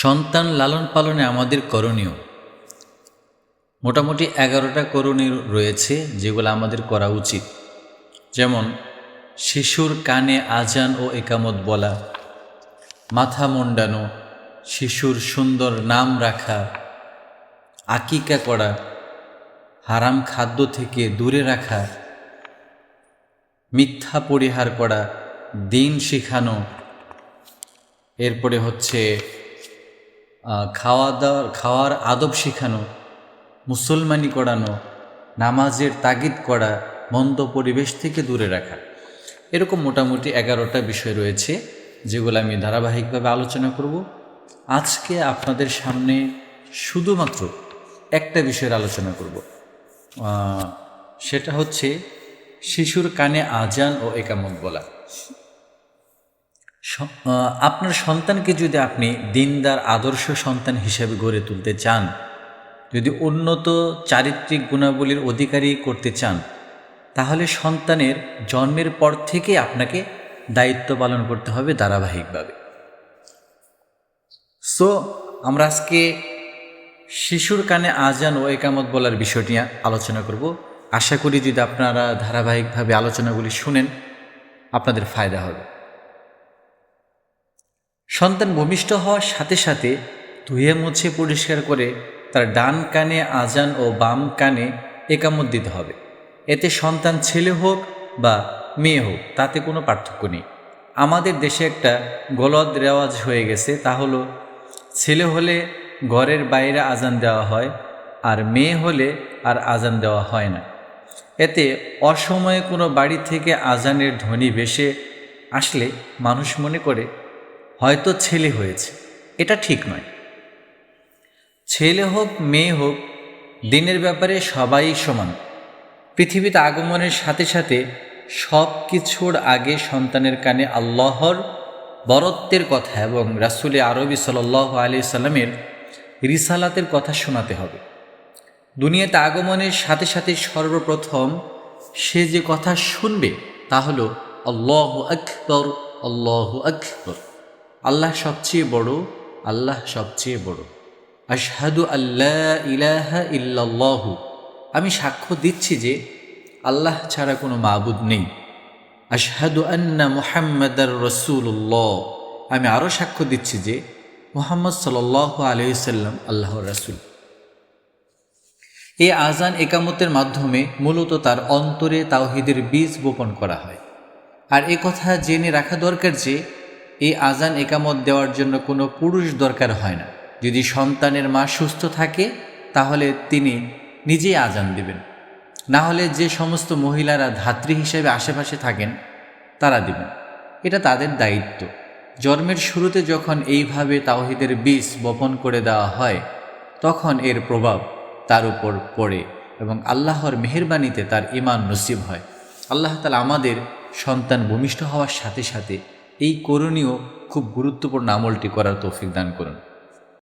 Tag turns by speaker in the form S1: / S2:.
S1: সন্তান লালন পালনে আমাদের করণীয়। মোটামুটি এগারোটা করণীয় রয়েছে যেগুলো আমাদের করা উচিত। যেমন, শিশুর কানে আজান ও একামত বলা, মাথা মুন্ডানো, শিশুর সুন্দর নাম রাখা, আকিকা করা, হারাম খাদ্য থেকে দূরে রাখা, মিথ্যা পরিহার করা, দিন শেখানো। এরপরে হচ্ছে খাওয়া দাওয়ার খাওয়ার আদব শেখানো, মুসলমানি করানো, নামাজের তাগিদ করা, মন্দ পরিবেশ থেকে দূরে রাখা। এরকম মোটামুটি এগারোটা বিষয় রয়েছে যেগুলো আমি ধারাবাহিকভাবে আলোচনা করব। আজকে আপনাদের সামনে শুধুমাত্র একটা বিষয়ের আলোচনা করব। সেটা হচ্ছে শিশুর কানে আজান ও একামত বলা। আপনার সন্তানকে যদি আপনি দিনদার, আদর্শ সন্তান হিসেবে গড়ে তুলতে চান, যদি উন্নত চারিত্রিক গুণাবলীর অধিকারী করতে চান, তাহলে সন্তানের জন্মের পর থেকে আপনাকে দায়িত্ব পালন করতে হবে ধারাবাহিকভাবে। সো আমরা আজকে শিশুর কানে আজান ও একামত বলার বিষয়টি আলোচনা করব। আশা করি যদি আপনারা ধারাবাহিকভাবে আলোচনাগুলি শুনেন, আপনাদের ফায়দা হবে। সন্তান ভূমিষ্ঠ হওয়ার সাথে সাথে ধুয়ে মুছে পরিষ্কার করে তার ডান কানে আজান ও বাম কানে একামত দিতে হবে। এতে সন্তান ছেলে হোক বা মেয়ে হোক, তাতে কোনো পার্থক্য নেই। আমাদের দেশে একটা গলদ রেওয়াজ হয়ে গেছে, তা হলো ছেলে হলে ঘরের বাইরে আজান দেওয়া হয়, আর মেয়ে হলে আর আজান দেওয়া হয় না। এতে অসময়ে কোনো বাড়ি থেকে আজানের ধ্বনি ভেসে আসলে মানুষ মনে করে হয়তো ছেলে হয়েছে। এটা ঠিক নয়। ছেলে হোক, মেয়ে হোক, দিনের ব্যাপারে সবাই সমান। পৃথিবীতে আগমনের সাথে সাথে সব কিছুর আগে সন্তানের কানে আল্লাহর বরত্বের কথা এবং রাসুলে আরবি সাল আলি সাল্লামের রিসালাতের কথা শোনাতে হবে। দুনিয়াতে আগমনের সাথে সাথে সর্বপ্রথম সে যে কথা শুনবে তা হল, আল্লাহ আকবর আল্লাহ আকবর। আল্লাহ সবচেয়ে বড়, আল্লাহ সবচেয়ে বড়। আশহাদু আল্লাহ ইলাহা ইল্লাল্লাহু। আমি সাক্ষ্য দিচ্ছি যে আল্লাহ ছাড়া কোনো মাবুদ নেই। আশহাদু আন্না মুহাম্মাদার রসুল্লাহ আমি আরও সাক্ষ্য দিচ্ছি যে মোহাম্মদ সাল আলহিসাল্লাম আল্লাহ রাসুল। এই আজান একামতের মাধ্যমে মূলত তার অন্তরে তাওহিদের বীজ বপন করা হয়। আর এ কথা জেনে রাখা দরকার যে এই আজান একামত দেওয়ার জন্য কোনো পুরুষ দরকার হয় না। যদি সন্তানের মা সুস্থ থাকে, তাহলে তিনি নিজেই আজান দিবেন। না হলে যে সমস্ত মহিলারা ধাত্রী হিসেবে আশেপাশে থাকেন, তারা দিবেন। এটা তাদের দায়িত্ব। জন্মের শুরুতে যখন এইভাবে তাওহিদের বীজ বপন করে দেওয়া হয়, তখন এর প্রভাব তার উপর পড়ে এবং আল্লাহর মেহরবানিতে তার ইমান নসিব হয়। আল্লাহ তালা আমাদের সন্তান ভূমিষ্ঠ হওয়ার সাথে সাথে এই করণীয় খুব গুরুত্বপূর্ণ আমলটি করার তৌফিক দান করুন।